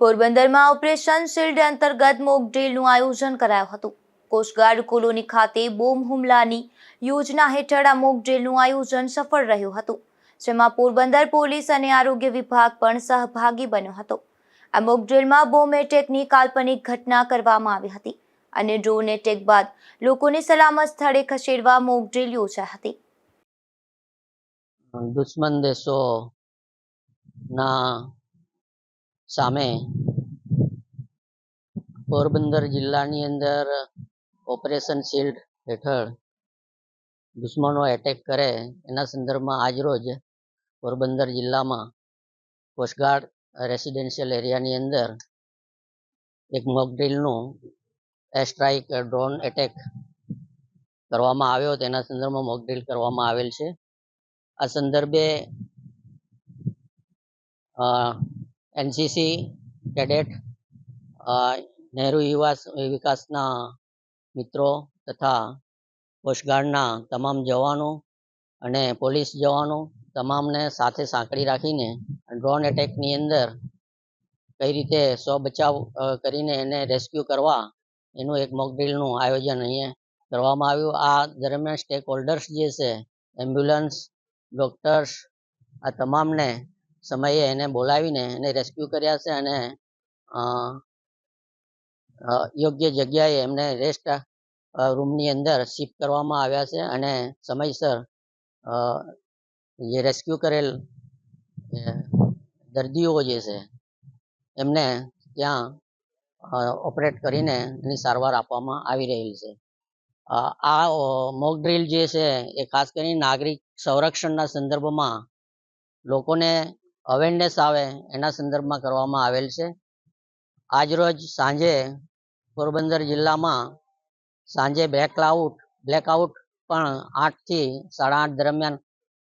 પોરબંદરમાં operation shield અંતર્ગત mock ડ્રીલનું આયોજન કરાયું હતું. કોસ્ટગાર્ડ કોલોની ખાતે બોમ્બ હુમલાની યોજના હેઠળ આ મોક ડ્રીલનું આયોજન સફળ રહ્યું હતું, જેમાં પોરબંદર પોલીસ અને આરોગ્ય વિભાગ પણ સહભાગી બન્યો હતો. આ મોક ડ્રીલમાં બોમ્બ એટેકની કાલ્પનિક ઘટના કરવામાં આવી હતી અને ડ્રોન એટેક બાદ લોકોને સલામત સ્થળે ખસેડવા મોક ડ્રીલ યોજાઈ હતી. દુશ્મન દેશોના સામે પોરબંદર જિલ્લાની અંદર ઓપરેશન શિલ્ડ હેઠળ દુશ્મનો એટેક કરે. એના સંદર્ભમાં આજરોજ પોરબંદર જિલ્લામાં કોસ્ટગાર્ડ રેસિડેન્શિયલ એરિયાની અંદર એક મોકડ્રીલનું ડ્રીલનું સ્ટ્રાઇક ડ્રોન એટેક કરવામાં આવ્યો. તેના સંદર્ભમાં મોકડ્રીલ કરવામાં આવેલ છે. આ સંદર્ભે એનસીસી કેડેટ નહેરુ યુવા વિકાસના મિત્રો તથા કોસ્ટગાર્ડના તમામ જવાનો અને પોલીસ જવાનો તમામને સાથે સાંકળી રાખીને ડ્રોન એટેકની અંદર કઈ રીતે સ્વ બચાવ કરીને એને રેસ્ક્યુ કરવા એનું એક મોક ડ્રીલનું આયોજન અહીંયા કરવામાં આવ્યું. આ દરમિયાન સ્ટેક હોલ્ડર્સ જે છે એમ્બ્યુલન્સ ડોક્ટર્સ આ તમામને સમયે એને બોલાવીને એને રેસ્ક્યુ કર્યા છે અને યોગ્ય જગ્યાએ એમને રેસ્ટ રૂમની અંદર શિફ્ટ કરવામાં આવ્યા છે અને સમયસર જે રેસ્ક્યુ કરેલ દર્દીઓ જે છે, એમને ત્યાં ઓપરેટ કરીને એની સારવાર આપવામાં આવી રહેલ છે. આ મોક ડ્રિલ જે છે એ ખાસ કરીને નાગરિક સંરક્ષણના સંદર્ભમાં લોકોને અવેરનેસ આવે, એના સંદર્ભમાં કરવામાં આવેલ છે. આજરોજ સાંજે પોરબંદર જિલ્લામાં સાંજે બ્લેકઆઉટ બ્લેકઆઉટ પણ આઠથી સાડા આઠ દરમિયાન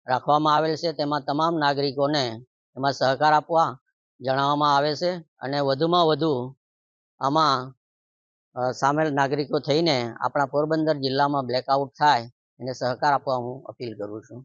રાખવામાં આવેલ છે. તેમાં તમામ નાગરિકોને એમાં સહકાર આપવા જણાવવામાં આવે છે અને વધુમાં વધુ આમાં સામેલ નાગરિકો થઈને આપણા પોરબંદર જિલ્લામાં બ્લેકઆઉટ થાય, એને સહકાર આપવા હું અપીલ કરું છું.